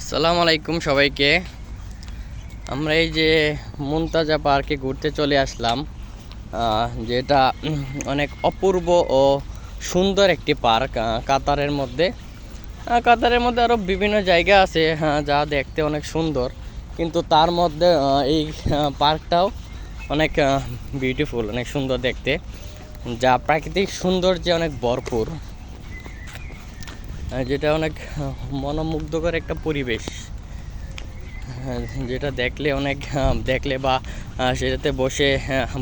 আসসালামু আলাইকুম সবাইকে। আমরা এই যে মুনতাজা পার্কে ঘুরতে চলে আসলাম যেটা অনেক অপূর্ব ও সুন্দর একটি পার্ক কাতারের মধ্যে। কাতারের মধ্যে আরও বিভিন্ন জায়গা আছে হ্যাঁ, যা দেখতে অনেক সুন্দর। কিন্তু তার মধ্যে এই পার্কটাও অনেক বিউটিফুল অনেক সুন্দর দেখতে। যা প্রাকৃতিক সৌন্দর্যে অনেক ভরপুর। যেটা অনেক মনোমুগ্ধকর একটা পরিবেশ। হ্যাঁ, যেটা দেখলে অনেক দেখলে বা সেটাতে বসে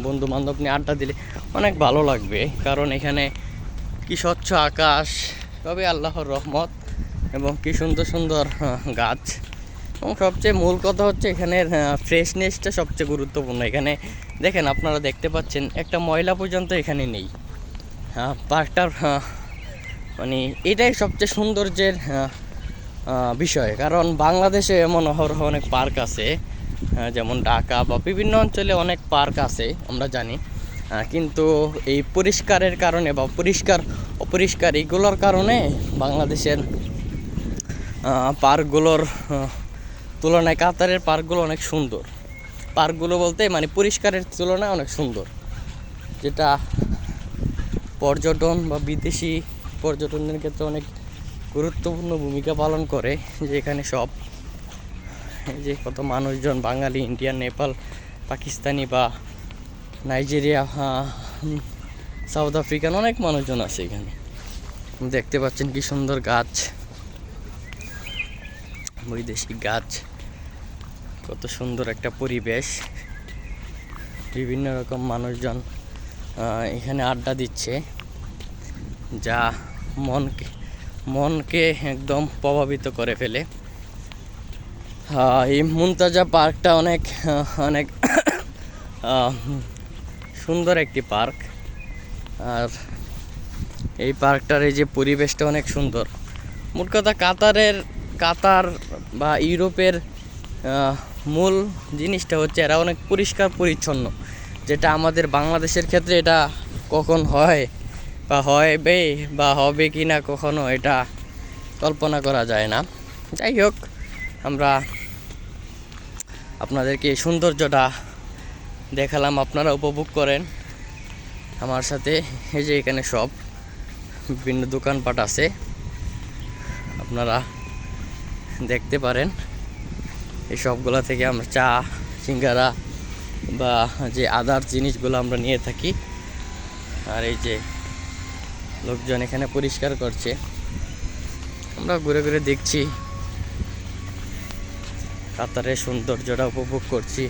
বন্ধু বান্ধব নিয়ে আড্ডা দিলে অনেক ভালো লাগবে। কারণ এখানে কি স্বচ্ছ আকাশ সবই আল্লাহর রহমত এবং কি সুন্দর সুন্দর গাছ। এবং সবচেয়ে মূল কথা হচ্ছে এখানের ফ্রেশনেসটা সবচেয়ে গুরুত্বপূর্ণ। এখানে দেখেন আপনারা দেখতে পাচ্ছেন একটা ময়লা পর্যন্ত এখানে নেই। আহ, পার্কটার মানে এটাই সবচেয়ে সৌন্দর্যের বিষয়। কারণ বাংলাদেশে এমন অহরহ অনেক পার্ক আছে যেমন ঢাকা বা বিভিন্ন অঞ্চলে অনেক পার্ক আছে, আমরা জানি। কিন্তু এই পরিষ্কারের কারণে বা পরিষ্কার, অপরিষ্কার এইগুলোর কারণে বাংলাদেশের পার্কগুলোর তুলনায় কাতারের পার্কগুলো অনেক সুন্দর। পার্কগুলো বলতে মানে পরিষ্কারের তুলনায় অনেক সুন্দর। যেটা পর্যটন বা বিদেশি পর্যটনের ক্ষেত্রে অনেক গুরুত্বপূর্ণ ভূমিকা পালন করে যে এখানে সব। যে কত মানুষজন, বাঙালি, ইন্ডিয়ান, নেপাল, পাকিস্তানি বা নাইজেরিয়া সাউথ আফ্রিকান অনেক মানুষজন আছে এখানে। দেখতে পাচ্ছেন কি সুন্দর গাছ। বৈদেশিক গাছ। কত সুন্দর একটা পরিবেশ। বিভিন্ন রকম মানুষজন এখানে আড্ডা দিচ্ছে। যা মনকে মনকে একদম প্রভাবিত করে ফেলে। এই মুনতাজা পার্কটা অনেক অনেক সুন্দর একটি পার্ক। আর এই পার্কটার এই যে পরিবেশটা অনেক সুন্দর। মোট কথা কাতারের, কাতার বা ইউরোপের মূল জিনিসটা হচ্ছে এরা অনেক পরিষ্কার পরিচ্ছন্ন যেটা আমাদের বাংলাদেশের ক্ষেত্রে এটা কখন হয়? বা হবে বা হবে কি না কখনো এটা কল্পনা করা যায় না। যাই হোক, আমরা আপনাদেরকে এই সৌন্দর্যটা দেখালাম, আপনারা উপভোগ করেন। আমার সাথে এই যে এখানে সব বিভিন্ন দোকানপাট আছে, আপনারা দেখতে পারেন। এই সবগুলা থেকে আমরা চা, সিঙ্গারা বা যে আদার জিনিসগুলো আমরা নিয়ে থাকি, আর এই যে লোকজন এখানে পরিষ্কার করছে। আমরা ঘুরে ঘুরে দেখছি। কাতারের সৌন্দর্যটা উপভোগ করছি।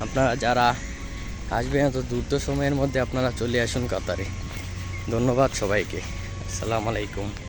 আপনারা যারা আসবেন এত দ্রুত সময়ের মধ্যে আপনারা চলে আসুন কাতারে। ধন্যবাদ সবাইকে। আসসালামু আলাইকুম।